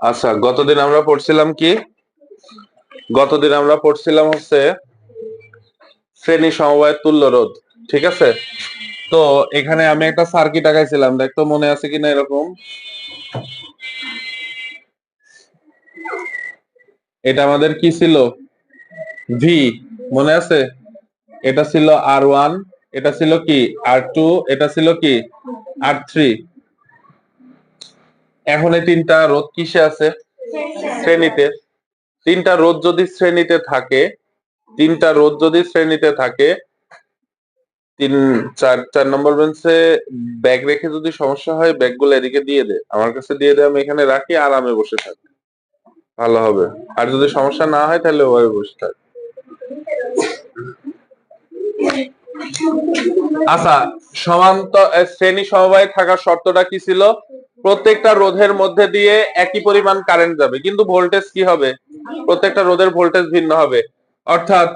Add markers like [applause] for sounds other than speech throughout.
আচ্ছা গতদিন আমরা পড়ছিলাম কি? গতদিন আমরা পড়ছিলাম হচ্ছে শ্রেণি সমবায়ের তুল্য রোধ, ঠিক আছে? তো এখানে আমি একটা সার্কিট আঁকাইছিলাম দেখতো মনে আছে কিনা এরকম? এটা আমাদের কি ছিল? ভি মনে আছে? এটা ছিল আর ওয়ান এটা ছিল কি? আর টু এটা ছিল কি? আর থ্রি এখন এই তিনটা রোদ কিসে আছে? শ্রেণীতে। তিনটা রোদ যদি শ্রেণীতে থাকে তিনটা রোদ যদি শ্রেণীতে থাকে তিন চার চার নম্বর বেঞ্চে ব্যাগ রেখে যদি সমস্যা হয় ব্যাগগুলো এদিকে দিয়ে দে। আমার কাছে দিয়ে দে আমি এখানে রাখি আরামে বসে থাকি। ভালো হবে। আর যদি সমস্যা না হয় তাহলে ওভাবে বসে থাক। আচ্ছা সমান্ত এ, শ্রেণি সমবায় থাকার শর্তটা কি ছিল? প্রত্যেকটা রোধের মধ্যে দিয়ে একই পরিমাণ কারেন্ট যাবে। কিন্তু ভোল্টেজ কি হবে? প্রত্যেকটা রোধের ভোল্টেজ ভিন্ন হবে। অর্থাৎ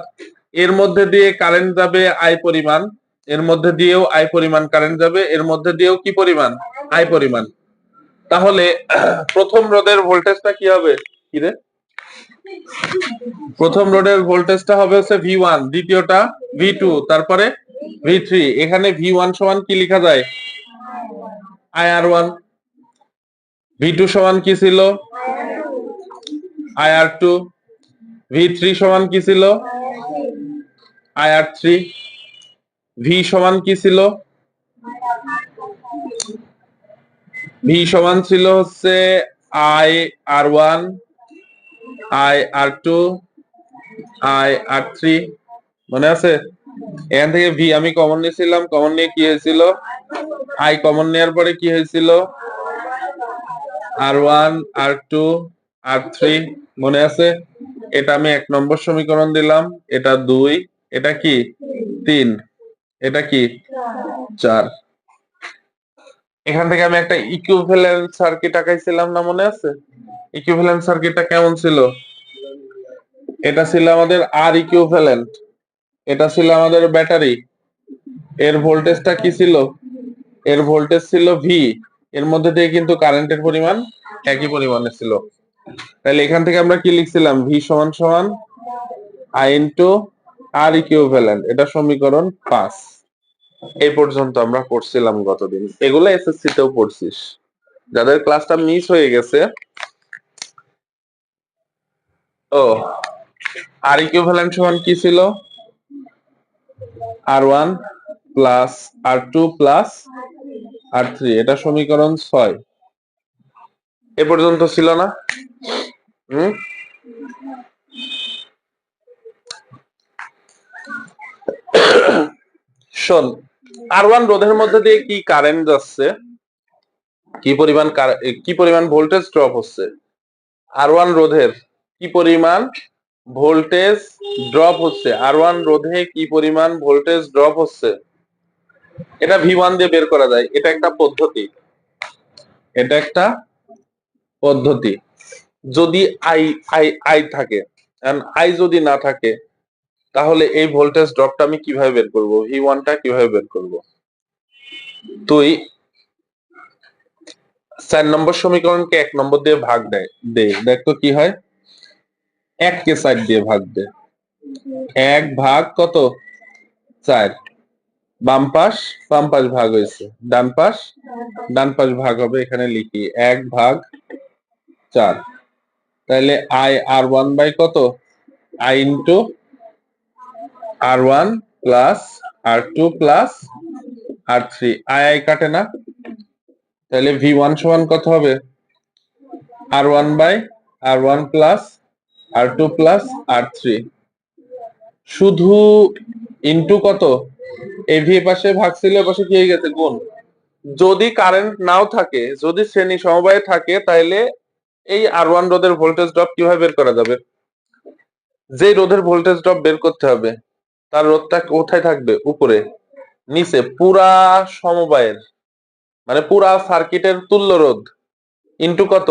এর মধ্যে দিয়ে কারেন্ট যাবে আই পরিমাণ, এর মধ্যে দিয়েও আই পরিমাণ কারেন্ট যাবে, এর মধ্যে দিয়েও কি পরিমাণ? আই পরিমাণ। তাহলে [clears throat] প্রথম রোধের ভোল্টেজটা কি হবে? কি রে? প্রথম রোডের ভোল্টেজটা হবে হচ্ছে ভি ওয়ান দ্বিতীয়টা ভি টু তারপরে ভি থ্রি এখানে ভি ওয়ান সমান কি লেখা যায়? I R one V two সমান কি ছিল? I R two V three সমান কি ছিল? আই আর থ্রি ভি সমান কি ছিল? ভি সমান ছিল হচ্ছে I R one I R two I R three মনে আছে? এখান থেকে ভি আমি কমন নিয়েছিলাম। কমন নিয়ে কি হয়েছিল? আই কমন নেওয়ার পরে কি হয়েছিল? R one, R two, R three, মনে আছে? এটা আমি এক নম্বর সমীকরণ দিলাম। এটা দুই, এটা কি? তিন, এটা কি? চার। এখান থেকে আমি একটা ইকুইভ্যালেন্ট সার্কিট আঁকাইছিলাম না, মনে আছে? ইকুইভ্যালেন্ট সার্কিটটা কেমন ছিল? এটা ছিল আমাদের আর ইকুইভ্যালেন্ট এটা ছিল আমাদের ব্যাটারি। এর ভোল্টেজটা কি ছিল? এর ভোল্টেজ ছিল ভি এর মধ্যে দিয়ে কিন্তু কারেন্টের পরিমাণ একই পরিমাণে ছিল। তাহলে এখান থেকে আমরা কি লিখছিলাম? ভি সমান সমান আই ইন্টু আর ইকুইভ্যালেন্ট এটা সমীকরণ পাঁচ। এই পর্যন্ত আমরা পড়ছিলাম গতদিন। এগুলো এসএসসি তেও পড়ছিস। যাদের ক্লাসটা মিস হয়ে গেছে, ও আর ইকুইভ্যালেন্ট সমান কি ছিল? R one plus R two plus R three এটা সমীকরণ ছয়। এ পর্যন্ত ছিল না? শোন আর ওয়ান রোধের মধ্যে দিয়ে কি কারেন্ট যাচ্ছে? কি পরিমাণ কি পরিমাণ ভোল্টেজ ড্রপ হচ্ছে? আর ওয়ান রোধের কি পরিমাণ ভোল্টেজ ড্রপ হচ্ছে? আর ওয়ান রোধে কি পরিমাণ ভোল্টেজ ড্রপ হচ্ছে? এটা ভি ওয়ান দিয়ে বের করা যায়। এটা একটা পদ্ধতি। এটা একটা পদ্ধতি। যদি আই আই আই থাকে আই যদি না থাকে, তাহলে এই ভোল্টেজ ড্রপটা আমি কীভাবে বের করব? ভি ওয়ানটা কীভাবে বের করব? তুই চার নম্বর সমীকরণকে এক নম্বর দিয়ে ভাগ দেয় দে। দেখ কি হয়? এক কে সাইড দিয়ে ভাগ দে। এক ভাগ কত? চার। বাম পাশ বাম পাশ ভাগ হয়েছে। ডান পাশ ডান পাশ ভাগ হবে, এখানে লিখি এক ভাগ চার। তাহলে আই আর ওয়ান বাই কত? I into R one plus R two plus R three I I কাটে না। তাহলে ভি ওয়ান সমান কত হবে? R one by R one plus R two plus R three শুধু ইন্টু কত? এই ভি পাশে ভাগ ছিল এ পাশে কি হয়ে গেছে? গুণ যদি কারেন্ট নাও থাকে, যদি শ্রেণি সমবায়ে থাকে তাহলে এই আর ওয়ান রোধের ভোল্টেজ ড্রপ কীভাবে বের করা যাবে? যে রোধের ভোল্টেজ ড্রপ বের করতে হবে, তার রোধটা কোথায় থাকবে? উপরে। নিচে। পুরা সমবায়ের মানে পুরা সার্কিটের তুল্য রোধ ইন্টু কত?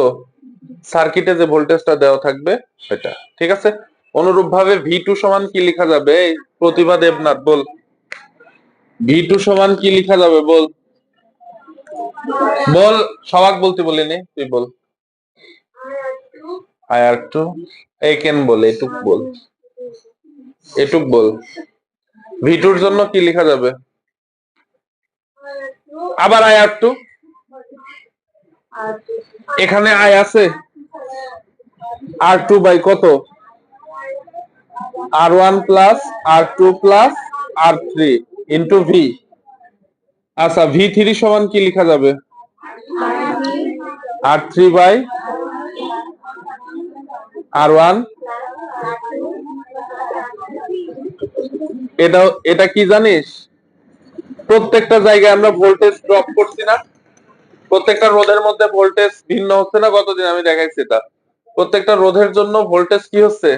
সার্কিটে যে ভোল্টেজটা দেওয়া থাকবে, সেটা। ঠিক আছে? অনুরূপ ভাবে ভি টু সমান কি লেখা যাবে? প্রতিভা দেবনাথ, বল। ভি টু সমান কি লেখা যাবে? বল। বল, সবাক বলতে বলিনি, তুই বল। আই আর টু এই কেন বল এটুক বল। এটুক বল। ভিটুর জন্য কি লেখা যাবে? আবার আই আর টু এখানে আই আছে। আর টু বাই কত? R one plus R two plus R three into V আচ্ছা ভি থ্রি সমান কি লেখা যাবে? R three by R one এটা এটা কি জানিস? প্রত্যেকটা জায়গায় আমরা ভোল্টেজ ড্রপ করছি না। প্রত্যেকটা রোধের মধ্যে ভোল্টেজ ভিন্ন হচ্ছে না? কতদিন আমি দেখাইছি এটা। প্রত্যেকটা রোধের জন্য ভোল্টেজ কি হচ্ছে?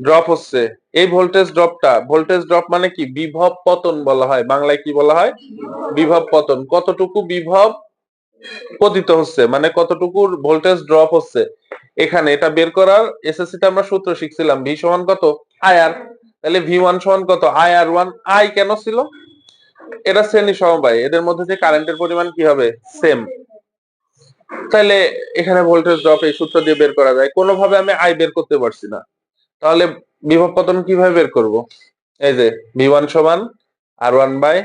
ড্রপ হচ্ছে। এই ভোল্টেজ ড্রপটা ভোল্টেজ ড্রপ মানে কি? বিভব পতন বলা হয়। বাংলায় কি বলা হয়? বিভব পতন। কতটুকু বিভব পতিত হচ্ছে? মানে কতটুকু ভোল্টেজ ড্রপ হচ্ছে? এখানে এটা বের করার এসএসসি তে আমরা সূত্র শিখছিলাম। ভি সমান কত? আই আর তাহলে ভি ওয়ান সমান কত? আর ওয়ান আই কেন ছিল? এটা শ্রেণি সমবায়। এদের মধ্যে যে কারেন্টের পরিমাণ কি হবে? সেম তাহলে এখানে ভোল্টেজ ড্রপ এই সূত্র দিয়ে বের করা যায়। কোনোভাবে আমি আই বের করতে পারছি না। তাহলে বিভব পতন কীভাবে বের করব? এই যে ভি ওয়ান সমান R one by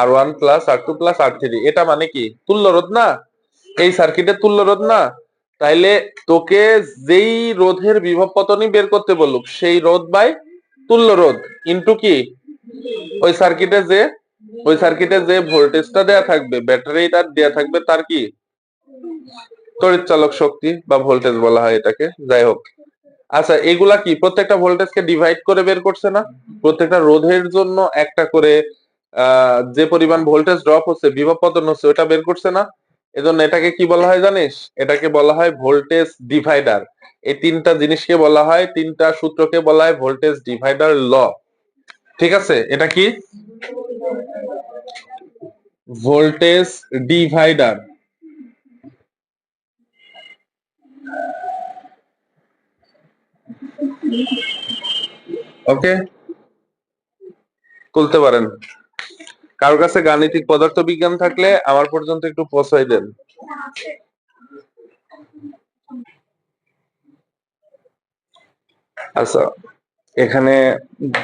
R one plus R two plus R three এটা মানে কি? তুল্য রোধ না? এই সার্কিটের তুল্য রোধ না? তাইলে তোকে যেই রোধের বিভব পতনই বের করতে বলুক, সেই রোধ বাই তুল্য রোধ ইন্টু কি? ওই সার্কিটে যে, ওই সার্কিটে যে ভোল্টেজটা দেয়া থাকবে ব্যাটারিটা দেয়া থাকবে তার কি? তড়িৎ চালক শক্তি বা ভোল্টেজ বলা হয় এটাকে, যাই হোক। আচ্ছা এগুলা কি? প্রত্যেকটা ভোল্টেজকে ডিভাইড করে বের করছে না? প্রত্যেকটা রোধের জন্য একটা করে যে পরিমাণ ভোল্টেজ ড্রপ হচ্ছে, বিভব পতন হচ্ছে, ওটা বের করছে না? এজন্য এটাকে কি বলা হয় জানিস? এটাকে বলা হয় ভোল্টেজ ডিভাইডার এই তিনটা জিনিসকে বলা হয়, তিনটা সূত্রকে বলা হয় ভোল্টেজ ডিভাইডার ল ঠিক আছে? এটা কি? Voltage divider okay. তুলতে পারেন। কারোর কাছে গাণিতিক পদার্থ বিজ্ঞান থাকলে আমার পর্যন্ত একটু পৌঁছাই দেন। আচ্ছা এখানে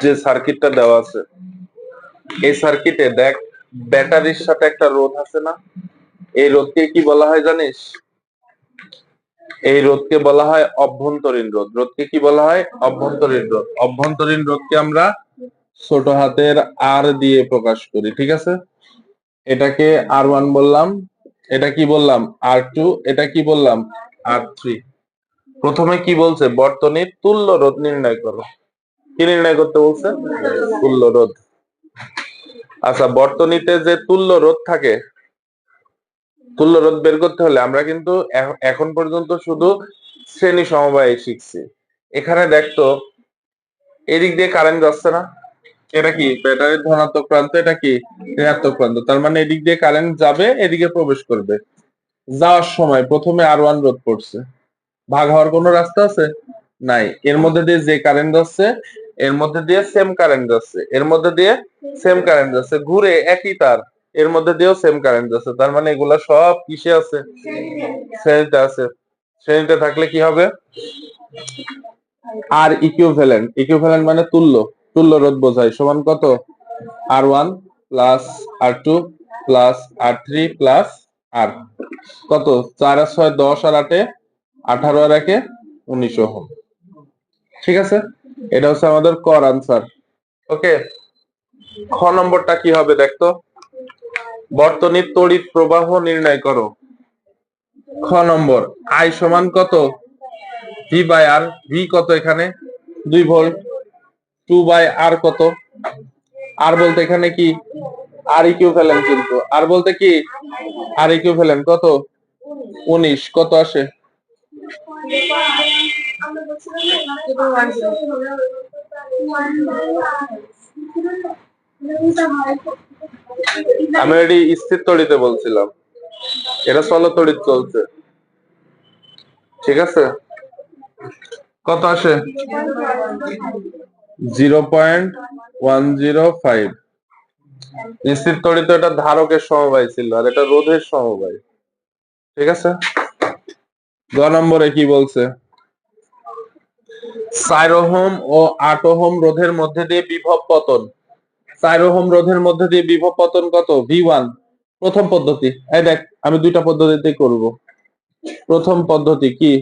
যে সার্কিটটা দেওয়া আছে, এই সার্কিটে দেখ, ব্যাটারির সাথে একটা রোধ আছে না? এই রোধকে কি বলা হয় জানিস? এই রোধকে বলা হয় অভ্যন্তরীণ রোধ। রোধকে কি বলা হয়? অভ্যন্তরীণ রোধ। অভ্যন্তরীণ রোধকে আমরা ছোট হাতের আর দিয়ে প্রকাশ করি, ঠিক আছে? এটাকে আর ওয়ান বললাম। এটা কি বললাম? আর টু এটা কি বললাম? আর থ্রি প্রথমে কি বলছে? বর্তনীর তুল্য রোধ নির্ণয় করো। কি নির্ণয় করতে বলছে? তুল্য রোধ। আচ্ছা বর্তনীতে যে তুল্য রোধ থাকে তুল্য রোধ বের করতে হলে আমরা কিন্তু এখন পর্যন্ত শুধু শ্রেণি সমবায় শিখছি। এখানে দেখতো, এদিক দিয়ে কারেন্ট যাচ্ছে না। এটা কি? ব্যাটারির ধনাত্মক প্রান্ত, এটা কি? ঋণাত্মক প্রান্ত। তার মানে এদিক দিয়ে কারেন্ট যাবে, এদিকে প্রবেশ করবে। যাওয়ার সময় প্রথমে আর ওয়ান রোধ পড়ছে ভাগ হওয়ার কোনো রাস্তা আছে? নাই। এর মধ্যে দিয়ে যে কারেন্ট যাচ্ছে, এর মধ্যে দিয়ে সেম কারেন্ট যাচ্ছে। এর মধ্যে দিয়ে সেম কারেন্ট যাচ্ছে। ঘুরে একই তার। এর মধ্যে দিয়েও সেম কারেন্ট আছে। তার মানে এগুলা সব কিসে আছে? শ্রেণীতে আছে। শ্রেণীতে থাকলে কি হবে? আর ইকুইভ্যালেন্ট ইকুইভ্যালেন্ট মানে তুল্য। তুল্য রোধ বোঝায়। সমান কত? R one plus R two plus R three plus R কত? চার আর ছয় দশ আর আটে আঠারো আর একে উনিশ ওহম। ঠিক আছে? এটা হচ্ছে আমাদের কর আনসার ওকে খ নম্বরটা কি হবে দেখতো? বর্তনীর তড়িৎ প্রবাহ নির্ণয় করো। খ নম্বর আই সমান কত? ভি বাই আর ভি কত এখানে? দুই ভোল্ট। টু বাই আর কত? আর বলতে এখানে কি? আর ইকুইভ্যালেন্ট কিন্তু। আর বলতে কি? আর ইকুইভ্যালেন্ট কত? উনিশ। কত আসে? আমি এটি স্থির তড়িতে বলছিলাম। এটা চল তড়িৎ চলছে। ঠিক আছে? কত আসে? Zero point one zero five. স্থির তড়িৎ এটা ধারকের সমবায় ছিল, আর এটা রোধের সমবায়। ঠিক আছে? গ নম্বরে কি বলছে? ওহম ও আট ওহম রোধের মধ্যে দিয়ে বিভব পতন। চার ওহম রোধের মধ্যে দিয়ে বিভব পতন কত? ভি ওয়ান প্রথম পদ্ধতি। এই দেখ আমি দুইটা পদ্ধতিতে করব। প্রথম পদ্ধতি কি?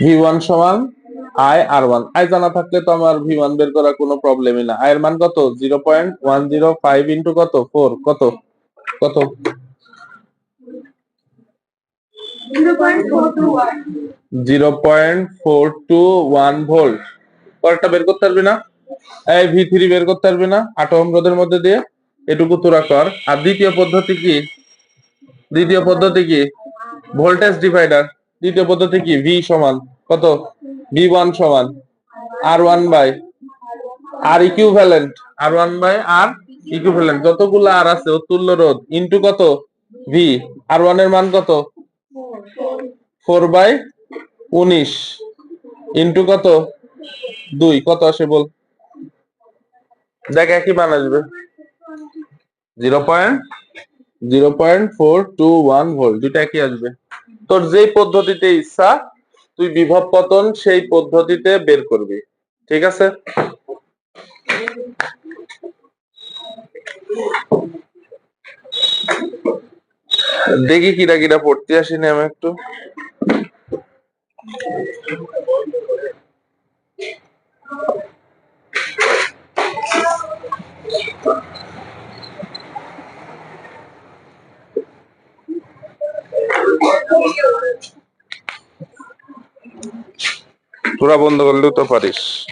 ভি ওয়ান সমান আই আর ওয়ান আই জানা থাকলে তো আমার ভি ওয়ান বের করার কোনো প্রবলেমই না। আয়ের মান কত? Zero point one zero five into কত? ফোর কত? কত? Zero point four two one volt পরেরটা বের করতে পারবি না। এই ভি থ্রি বের করতে পারবি না। আট ওহম রোধের মধ্যে দিয়ে এটুকু তোরা কর। আর দ্বিতীয় পদ্ধতি কি? দ্বিতীয় পদ্ধতি কি? Voltage divider. দ্বিতীয় পদ্ধতি কি? ভি সমান। কত? ভি ওয়ান সমান। R one by R equivalent R one by R equivalent যতগুলো আর আছে ও তুল্য রোধ। ইনটু কত? ভি আর ওয়ানের মান কত? ফোর বাই উনিশ। ইনটু কত? দুই কত আসে বল? দেখ একই মান আসবে। Zero point? Zero point four two one volt দুইটা একই আসবে। তোর যেই পদ্ধতিতে ইচ্ছা তুই বিভব পতন সেই পদ্ধতিতে বের করবি ঠিক আছে? দেখি কিরা কিরা পড়তে আসিনি আমি একটু। তোরা বন্ধ করলেও তো পারিস।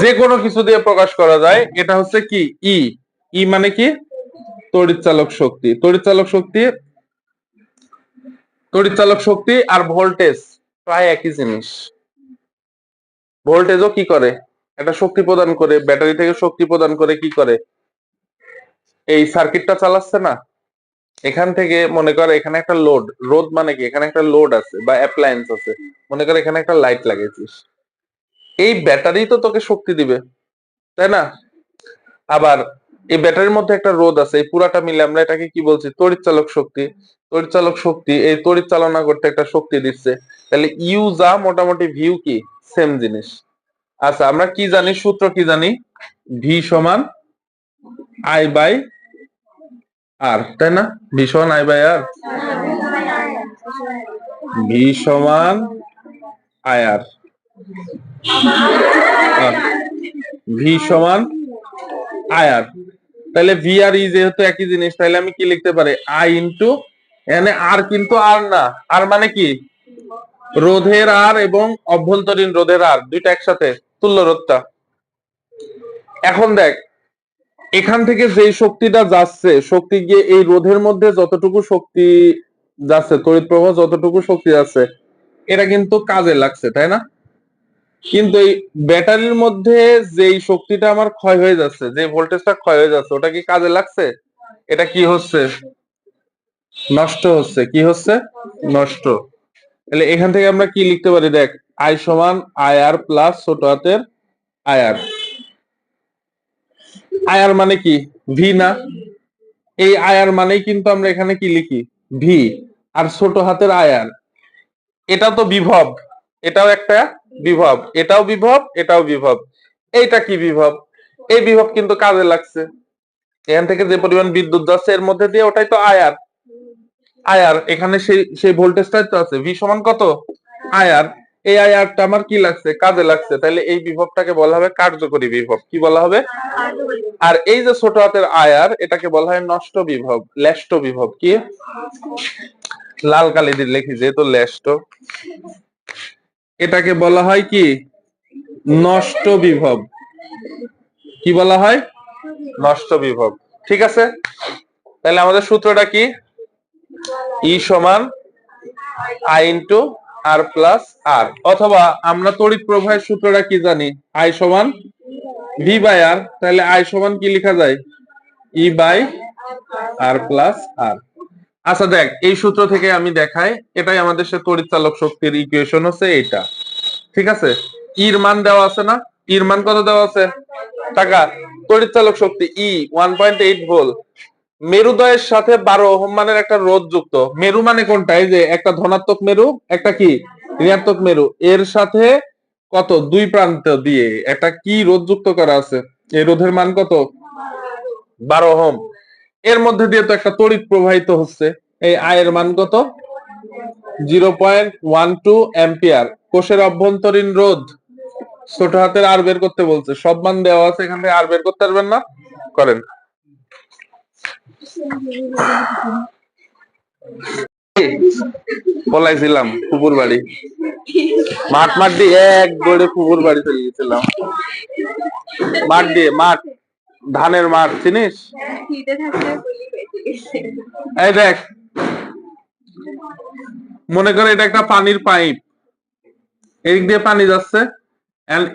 যে কোনো কিছু দিয়ে প্রকাশ করা যায়, এটা হচ্ছে কি? ই। ই মানে কি? তড়িৎচালক শক্তি। তড়িৎচালক শক্তি তড়িৎচালক শক্তি আর ভোল্টেজ প্রায় একই জিনিস। ভোল্টেজও কি করে? একটা শক্তি প্রদান করে, ব্যাটারি থেকে শক্তি প্রদান করে কি করে? এই সার্কিটটা চালাচ্ছে না। এখান থেকে মনে কর এখানে একটা লোড রোদ মানে কি? এখানে একটা লোড আছে বা অ্যাপ্লায়েন্স আছে। মনে কর এখানে একটা লাইট লাগিয়েছিস। এই ব্যাটারি তো তোকে শক্তি দিবে, তাই না? আবার এই ব্যাটারির মধ্যে একটা রোদ আছে, এই পুরাটা মিলে আমরা এটাকে কি বলছি? তড়িৎচালক শক্তি। তড়িৎচালক শক্তি, এই তড়িৎ চালনা করতে একটা শক্তি দিচ্ছে। তাহলে ইউ যা মোটামুটি ভিউ কি? সেম জিনিস। আচ্ছা আমরা কি জানি? সূত্র কি জানি? ভি সমান আই বাই আর তাই না? ভি সমান আই বাই আর ভি সমান আই আর ভি সমান আয়ার তাহলে ভি আর ই যেহেতু একই জিনিস, তাহলে আমি কি লিখতে পারি? আই ইন্টু এখানে আর কিন্তু আর না। আর মানে কি? রোধের আর এবং অভ্যন্তরীণ রোধের আর দুইটা একসাথে, তুল্য রোধটা। এখন দেখ, এখান থেকে যে শক্তিটা যাচ্ছে, শক্তি গিয়ে এই রোধের মধ্যে যতটুকু শক্তি যাচ্ছে, তড়িৎ প্রবাহ যতটুকু শক্তি যাচ্ছে, এটা কিন্তু কাজে লাগছে, তাই না? কিন্তু এই ব্যাটারির মধ্যে যেই শক্তিটা আমার ক্ষয় হয়ে যাচ্ছে, যে ভোল্টেজটা ক্ষয় হয়ে যাচ্ছে, ওটা কি কাজে লাগছে? এটা কি হচ্ছে? নষ্ট হচ্ছে। কি হচ্ছে? নষ্ট। তাহলে এখান থেকে আমরা কি লিখতে পারি? দেখ আই সমান আই আর প্লাস ছোট হাতের আয়ার আয়ার মানে কি? ভি না? এই আয়ার মানেই কিন্তু আমরা এখানে কি লিখি? ভি আর ছোট হাতের আয়ার এটা তো বিভব। এটাও একটা বিভব, এটাও বিভব এটাও বিভব। এইটা কি বিভব? এই বিভব কিন্তু কাজে লাগছে। এখান থেকে যে পরিমাণ বিদ্যুৎ যাচ্ছে, এর মধ্যে দিয়ে ওটাই তো আয়ার। আয়ার, এখানে সেই সেই ভোল্টেজটাই তো আছে। ভি সমান কত? আয়ার। এই আয়ারটা আমার কি লাগছে? কাজে লাগছে। তাহলে এই বিভবটাকে বলা হবে কার্যকরী বিভব। কি বলা হবে? আর এই যে ছোট হাতের আয়ার, এটাকে বলা হয় নষ্ট বিভব, লেষ্ট বিভব। কি? লাল কালি দিয়ে লিখি, যেহেতু লেষ্ট। এটাকে বলা হয় কি? নষ্ট বিভব। কি বলা হয়? নষ্ট বিভব। ঠিক আছে? তাহলে আমাদের সূত্রটা কি? ই সমান I into R plus R. অথবা আমরা তড়িৎ প্রবাহের সূত্রটা কি জানি? আই সমান ভি বাই আর। তাহলে আই সমান কি লেখা যায়? E by R plus R. আচ্ছা দেখ, এই সূত্র থেকে আমি দেখাই, এটাই আমাদের সে তড়িৎ চালক শক্তির ইকুয়েশন হচ্ছে এটা ঠিক আছে? ইর মান দেওয়া আছে না? ইর মান কত দেওয়া আছে? টাকা। তড়িৎ চালক শক্তি E one point eight volt মেরুদয়ের সাথে বারো ওহম মানের একটা রোধ যুক্ত। মেরু মানে কোনটা? এই যে একটা ধনাত্মক মেরু, একটা কি? ঋণাত্মক মেরু। এর সাথে কত? দুই প্রান্ত দিয়ে একটা কি রোধ যুক্ত করা আছে? এই রোধের মান কত? বারো ওহম। এর মধ্যে দিয়ে তো একটা তড়িৎ প্রবাহিত হচ্ছে। এই আয়ের মান কত? Zero point one two ampere কোষের অভ্যন্তরীণ রোধ। ছোট হাতের আর বের করতে বলছে। সব মান দেওয়া আছে, এখান থেকে আর বের করতে পারবেন না? করেন। বলাইছিলাম, পুকুর বাড়ি। মাঠ মাঠ দিয়ে এক দৌড়ে পুকুর বাড়ি চলে গেছিলাম মাঠ দিয়ে, মাঠ। ধানের মাঠ চিনিস? এই দেখ, মনে করে এটা একটা পানির পাইপ। এদিক দিয়ে পানি যাচ্ছে।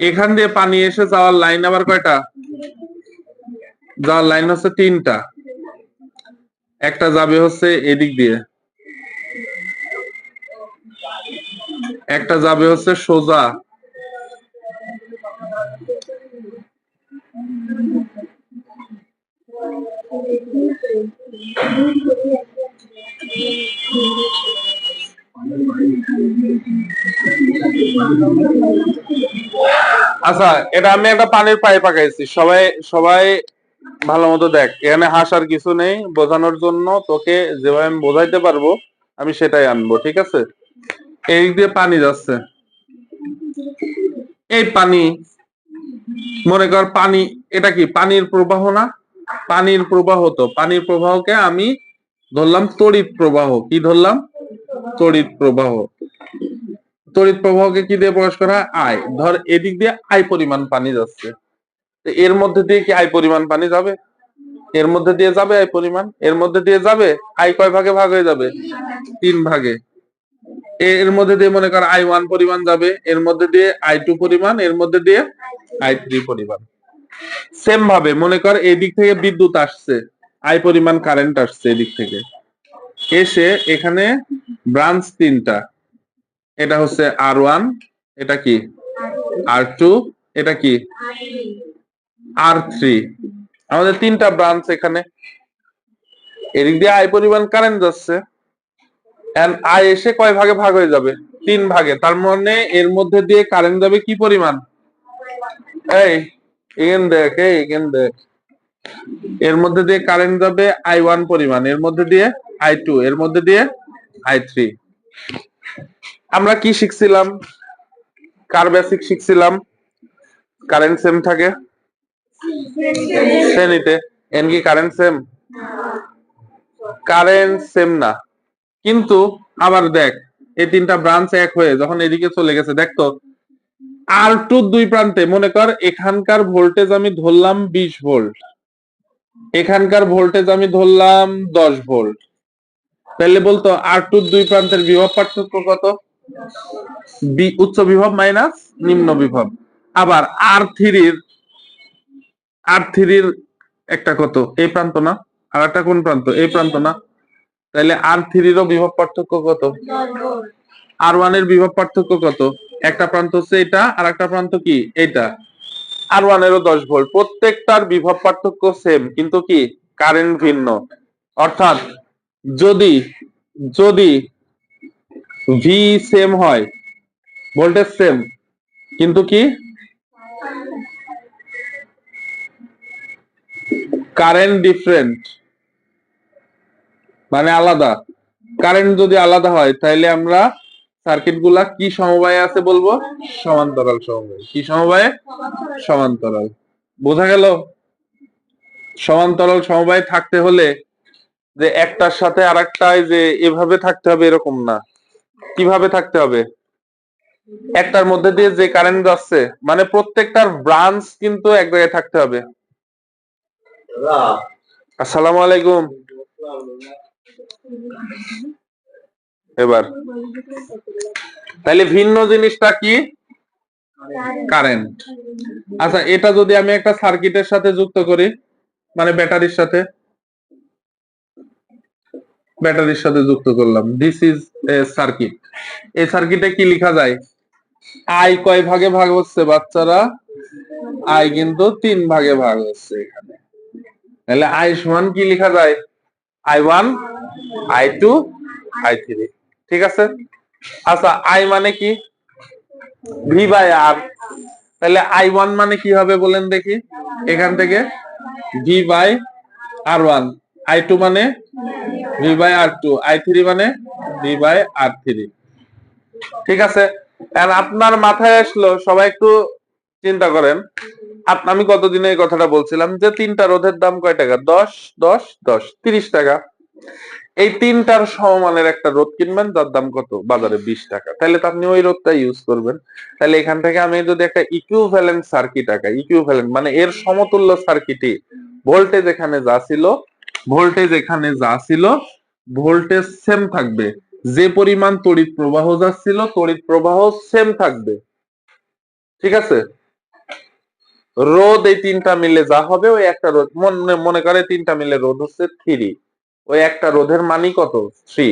এখান দিয়ে পানি এসে যাওয়ার লাইন আবার কয়টা? যাওয়ার লাইন হচ্ছে তিনটা। একটা যাবে হচ্ছে এদিক দিয়ে। একটা যাবে হচ্ছে সোজা। আচ্ছা এটা আমি একটা পানির পাইপ আঁকাইছি সবাই সবাই ভালো মতো দেখ, এখানে হাসার কিছু নেই, বোঝানোর জন্য তোকে যেভাবে আমি বোঝাইতে পারব, আমি সেটাই আনব, ঠিক আছে? এই দিয়ে পানি যাচ্ছে। এই পানি, মনে কর পানি, এটা কি পানির প্রবাহ না? পানির প্রবাহ তো, পানির প্রবাহকে আমি ধরলাম তড়িৎ প্রবাহ। কি ধরলাম? তড়িৎ প্রবাহ। তড়িৎ প্রবাহকে কি দিয়ে প্রকাশ করা হয়? আয়। ধর এদিক দিয়ে আয় পরিমাণ পানি যাচ্ছে। এর মধ্যে দিয়ে কি আয় পরিমাণ পানি যাবে? এর মধ্যে দিয়ে যাবে আয় পরিমাণ? এর মধ্যে দিয়ে যাবে? আয় কয় ভাগে ভাগ হয়ে যাবে? তিন ভাগে। এর মধ্যে দিয়ে মনে কর আই ওয়ান পরিমাণ যাবে। এর মধ্যে দিয়ে আই টু পরিমাণ। এর মধ্যে দিয়ে আই থ্রি পরিমাণ। সেম ভাবে, মনে কর এদিক থেকে বিদ্যুৎ আসছে, আই পরিমাণ কারেন্ট আসছে এদিক থেকে। এসে এখানে ব্রাঞ্চ তিনটা। এটা হচ্ছে আর ওয়ান এটা কি? আর টু এটা কি? আর থ্রি আমাদের তিনটা ব্রাঞ্চ এখানে। এদিক দিয়ে আই পরিমাণ কারেন্ট যাচ্ছে। আই এসে কয় ভাগে ভাগ হয়ে যাবে? তিন ভাগে। তার মানে এর মধ্যে দিয়ে কারেন্ট যাবে কি পরিমাণ? এই দেখ এই এখান দেখ এর মধ্যে দিয়ে কারেন্ট যাবে আই ওয়ান পরিমাণ, এর মধ্যে দিয়ে আই টু এর মধ্যে দিয়ে আই থ্রি আমরা কি শিখছিলাম? কার বেসিক শিখছিলাম? কারেন্ট সেম থাকে? শ্রেণীতে। এন কি কারেন্ট সেম কারেন্ট সেম না। কিন্তু, আবার দেখ, এই তিনটা ব্রাঞ্চ এক হয়ে যখন এদিকে চলে গেছে, দেখ তো আর টু দুই প্রান্তে মনে কর এখানকার ভোল্টেজ আমি ধরলাম বিশ ভোল্ট এখানকার ভোল্টেজ আমি ধরলাম দশ ভোল্ট তাহলে বলতো আর টু দুই প্রান্তের বিভব পার্থক্য কত? বি উচ্চ বিভব মাইনাস নিম্ন বিভব। আবার আর থ্রির আর থ্রির একটা কত? এই প্রান্ত না? আর একটা কোন প্রান্ত? এই প্রান্ত না। তাহলে আর থ্রিরও বিভব পার্থক্য কত? আর ওয়ানের বিভব পার্থক্য কত? একটা প্রান্ত হচ্ছে এটা আর একটা প্রান্ত কি? এটা আর ওয়ান এরও দশ ভোল্ট প্রত্যেকটার বিভব পার্থক্য সেম কিন্তু কি? কারেন্ট ভিন্ন। অর্থাৎ যদি যদি ভি সেম হয় ভোল্টেজ সেম কিন্তু কি? কারেন্ট ডিফারেন্ট মানে আলাদা। কারেন্ট যদি আলাদা হয় তাহলে আমরা সার্কিটগুলা কি সমবায়ে আছে বলব? সমান্তরাল সমবায়। কি সমবায়ে? সমান্তরাল। বোঝা গেল? সমান্তরাল সমবায় থাকতে হলে যে একটার সাথে আরেকটায় যে এভাবে থাকতে হবে এরকম না। কীভাবে থাকতে হবে? একটার মধ্যে দিয়ে যে কারেন্ট যাচ্ছে মানে প্রত্যেকটার ব্রাঞ্চ কিন্তু এক জায়গায় থাকতে হবে। আসসালামু আলাইকুম। এবার। তাহলে ভিন্ন জিনিসটা কি? কারেন্ট আচ্ছা এটা যদি আমি একটা সার্কিটের সাথে যুক্ত করি মানে ব্যাটারির সাথে ব্যাটারির সাথে যুক্ত করলাম। দিস ইজ এ সার্কিট এই সার্কিটে কি লেখা যায়? আই কয় ভাগে ভাগ হচ্ছে বাচ্চারা? আই কিন্তু তিন ভাগে ভাগ হচ্ছে এখানে। তাহলে আই সমান কি লেখা যায়? I one I two I three ঠিক আছে? আচ্ছা আই মানে কি? ভি বাই আর তাহলে আই ওয়ান মানে কি হবে বলেন দেখি? এখান থেকে V by R one I two মানে V by R two I three মানে ভি বাই আর থ্রি ঠিক আছে? আর আপনার মাথায় আসলো, সবাই একটু চিন্তা করেন। আমি কতদিনে এই কথাটা বলছিলাম যে তিনটা রোধের দাম কয় টাকা? দশ দশ দশ, তিরিশ টাকা। এই তিনটার সমমানের একটা রোদ কিনবেন, যার দাম কত? বাজারে বিশ টাকা। তাহলে তো আপনি ওই রোদটা ইউজ করবেন। তাহলে এখান থেকে আমি যদি একটা ইকুইভ্যালেন্ট সার্কিট আঁকা ইকুইভ্যালেন্ট মানে এর সমতুল্য সার্কিটই ভোল্টেজ এখানে যা ছিল ভোল্টেজ এখানে যা ছিল ভোল্টেজ সেম থাকবে। যে পরিমাণ তড়িৎ প্রবাহ যাচ্ছিল তড়িৎ প্রবাহ সেম থাকবে। ঠিক আছে? রোদ এই তিনটা মিলে যা হবে, ওই একটা রোদ। মনে মনে করে তিনটা মিলে রোদ হচ্ছে থ্রি ওই একটা রোধের মানই কত? থ্রি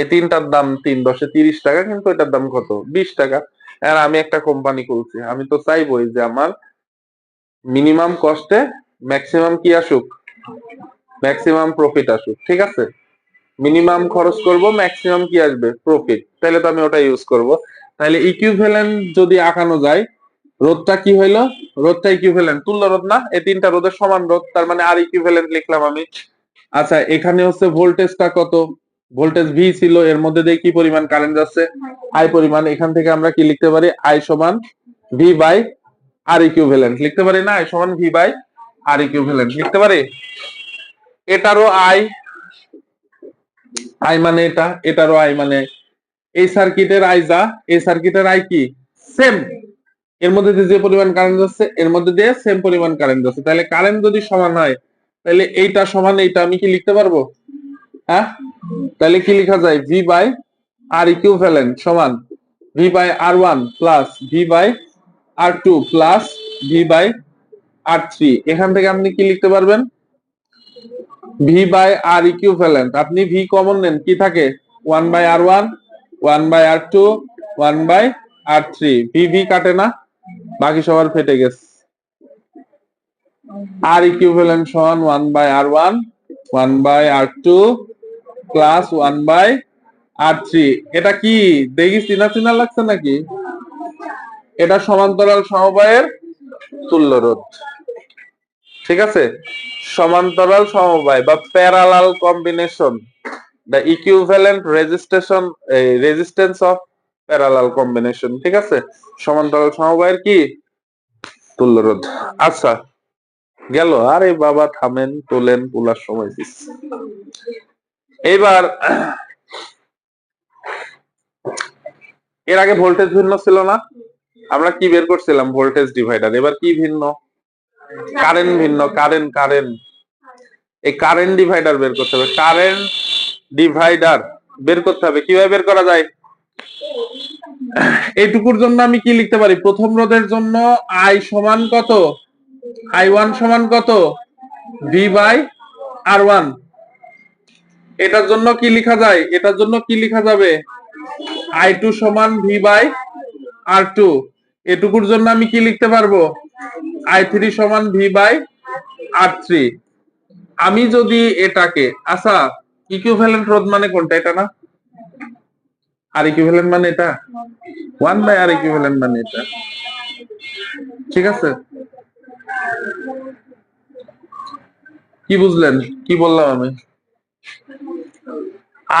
এই তিনটার দাম তিন, দশে তিরিশ টাকা, কিন্তু এটার দাম কত? বিশ টাকা। আর আমি একটা কোম্পানি খুলছি। আমি তো চাইবই যে আমার মিনিমাম কস্টে ম্যাক্সিমাম কি আসুক? ম্যাক্সিমাম প্রফিট আসুক, ঠিক আছে? মিনিমাম খরচ করব ম্যাক্সিমাম কি আসবে? প্রফিট তাহলে তো আমি ওটা ইউজ করব। তাহলে ইকুইভ্যালেন্ট যদি আঁকানো যায়, রোধটা কি হইল? রোধটা ইকুইভ্যালেন্ট তুল্য রোধ না? এই তিনটা রোধের সমান রোধ, তার মানে আর ইকুইভ্যালেন্ট লিখলাম আমি। আচ্ছা এখানে হচ্ছে ভোল্টেজটা কত? ভোল্টেজ ভি ছিল, এর মধ্যে দিয়ে কি পরিমাণ কারেন্ট যাচ্ছে? আই পরিমাণ, এখান থেকে আমরা কি লিখতে পারি? আই সমান ভি বাই আর ইকুইভ্যালেন্ট লিখতে পারি না? আই সমান ভি বাই আর ইকুইভ্যালেন্ট লিখতে পারি? এটারও আই আই মানে এটা, এটারও আই মানে। এই সার্কিটের আই যা, এই সার্কিটের আই কি? সেম এর মধ্যে দিয়ে যে পরিমাণ কারেন্ট যাচ্ছে, এর মধ্যে দিয়ে সেম পরিমাণ কারেন্ট যাচ্ছে। তাহলে কারেন্ট যদি সমান হয় তাহলে এইটা সমান এইটা আমি কি লিখতে পারব? হ্যাঁ? তাহলে কি লেখা যায়? ভি বাই আর ইকুইভ্যালেন্ট সমান V by R one plus V by R two plus V by R three এখান থেকে আপনি কি লিখতে পারবেন? ভি বাই আর ইকুইভ্যালেন্ট আপনি ভি কমন নেন, কি থাকে? One by R one one by R two one by R three V V কাটে না, বাকি সবার ফেটে গেছে। আর ইকুইভ্যালেন্ট সমান one by R one one by R two plus one by R three এটা কি দেখি চিনা চিনা লাগছে নাকি? এটা সমান্তরাল সমবায়ের তুল্য রোধ ঠিক আছে? সমান্তরাল সমবায় বা parallel combination the equivalent registration resistance of parallel combination ঠিক আছে? সমান্তরাল সমবায়ের কি? তুল্য রোধ আচ্ছা গেল। আরে বাবা, থামেন, তোলেন, তোলার সময় দিচ্ছি। এইবার, এর আগে ভোল্টেজ ভিন্ন ছিল না। আমরা কি বের করছিলাম ভোল্টেজ ডিভাইডার এবার কি ভিন্ন? কারেন্ট ভিন্ন কারেন্ট কারেন্ট এই কারেন্ট ডিভাইডার বের করতে হবে। কারেন্ট ডিভাইডার বের করতে হবে। কীভাবে বের করা যায়? এইটুকুর জন্য আমি কি লিখতে পারি? প্রথম রোধের জন্য আই সমান কত? আই ওয়ান সমান কত? ভি বাই আর ওয়ান এটার জন্য কি লেখা যায়? এটার জন্য কি লেখা যাবে? আই টু সমান ভি বাই আর টু এটুকুর জন্য আমি কি লিখতে পারব? আই থ্রি সমান ভি বাই আর থ্রি আমি যদি এটাকে আচ্ছা ইকুইভ্যালেন্ট রোধ মানে কোনটা? এটা না? আর ইকুইভ্যালেন্ট মানে এটা? ওয়ান বাই আর ইকুইভ্যালেন্ট মানে এটা। ঠিক আছে? কি বুঝলেন? কি বললাম আমি?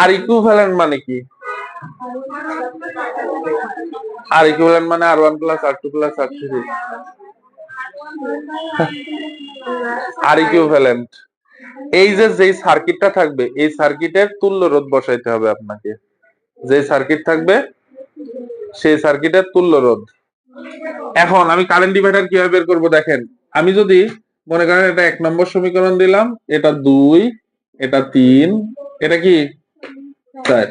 আর ইকুইভ্যালেন্ট মানে কি? আর ইকুইভ্যালেন্ট মানে R one plus R two plus R three R equivalent এই যে, যেই সার্কিটটা থাকবে, এই সার্কিটের তুল্য রোধ বসাইতে হবে আপনাকে। যে সার্কিট থাকবে, সেই সার্কিটের তুল্য রোধ। এখন আমি কারেন্ট ডিভাইডার কীভাবে বের করব দেখেন? আমি যদি মনে করেন এটা এক নম্বর সমীকরণ দিলাম, এটা দুই, এটা তিন, এটা কি? চার।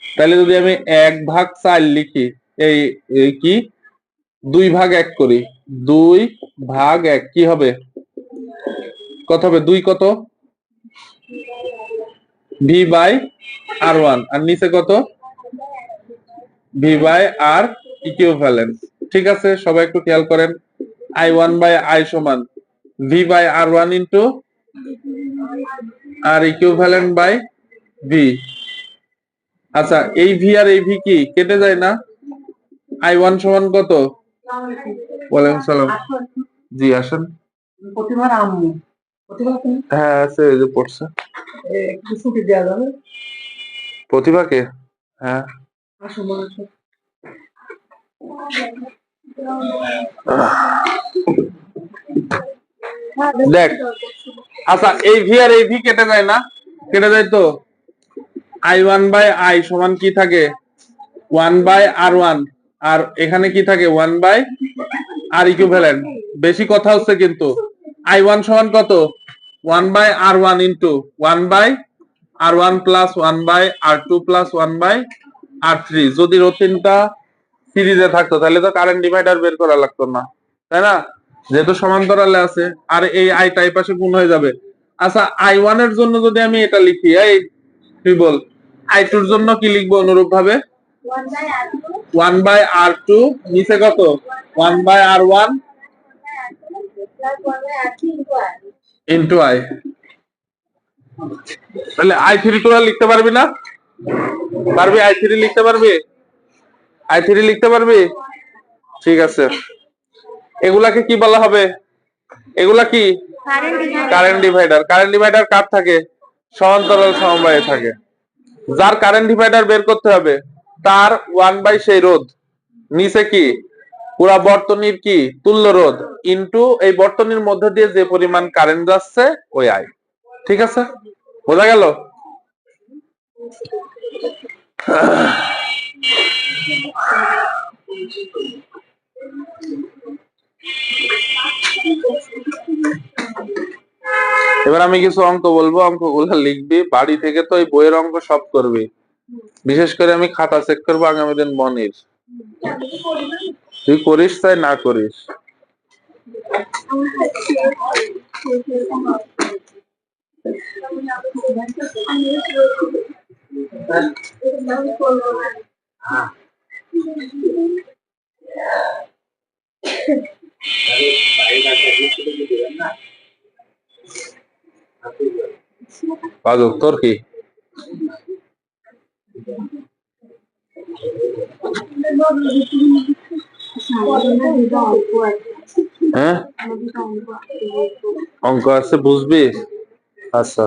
তাহলে যদি আমি এক ভাগ চার লিখি, এই কি? দুই ভাগ এক করি। দুই ভাগ এক, কি হবে? কত হবে? দুই কত? ভি বাই আর ওয়ান আর নিচে কত? ভি বাই আর ইকুইভ্যালেন্ট ঠিক আছে? সবাই একটু খেয়াল করেন। আই ওয়ান বাই আই সমান V by R one into R equivalent by V আচ্ছা এই ভি আর এই ভি কি? কেটে যায় না? আই ওয়ান সমান কত? ওয়ালাইকুম সালাম। জি আসেন। হ্যাঁ আছে যে পড়ছে। প্রতিভাকে? হ্যাঁ। দেখ আচ্ছা এই ভি আর এই ভি কেটে যায় না? কেটে যায় তো? আই ওয়ান বাই আই সমান কি থাকে? ওয়ান বাই আর ওয়ান আর এখানে কি থাকে? ওয়ান বাই আর ইকুইভ্যালেন্ট বেশি কথা হচ্ছে কিন্তু। আই ওয়ান সমান কত? One by R one into one by R one plus one by R two plus one by R three যদি রতিনটা সিরিজে থাকতো তাহলে তো কারেন্ট ডিভাইডার বের করা লাগতো না তাই না? যেহেতু সমান্তরালে আছে আর এই আইটা এই পাশে গুণ হয়ে যাবে। আচ্ছা আই ওয়ানের জন্য যদি আমি এটা লিখি এই তুই বল আই টুর জন্য কি লিখব অনুরূপ ভাবে ওয়ান বাই আর টু নিচে কত? One by R one into I তাহলে আই থ্রি তোরা লিখতে পারবি না? পারবি আই থ্রি লিখতে পারবি? আই থ্রি লিখতে পারবি? ঠিক আছে। এগুলাকে কি বলা হবে? এগুলা কি? Current divider. কারেন্ট ডিভাইডার কার থাকে? সমান্তরাল সমবায়ে থাকে। যার কারেন্ট ডিভাইডার বের করতে হবে, তার ওয়ান বাই সেই রোধ। নিচে কি? পুরা বর্তনীর কি? তুল্য রোধ। ইনটু এই বর্তনীর মধ্যে দিয়ে যে পরিমাণ কারেন্ট যাচ্ছে, ওই আই। ঠিক আছে? বোঝা গেল? এবার আমি কিছু অঙ্ক বলব, অঙ্কগুলো লিখবি। বাড়ি থেকে তো এই বইয়ের অঙ্ক সব করবি। বিশেষ করে আমি খাতা চেক করব আগামী দিন মনির। তুই করিস তাই না করিস? বাজু তোর কি? হ্যাঁ? অঙ্ক আছে বুঝবি? আচ্ছা।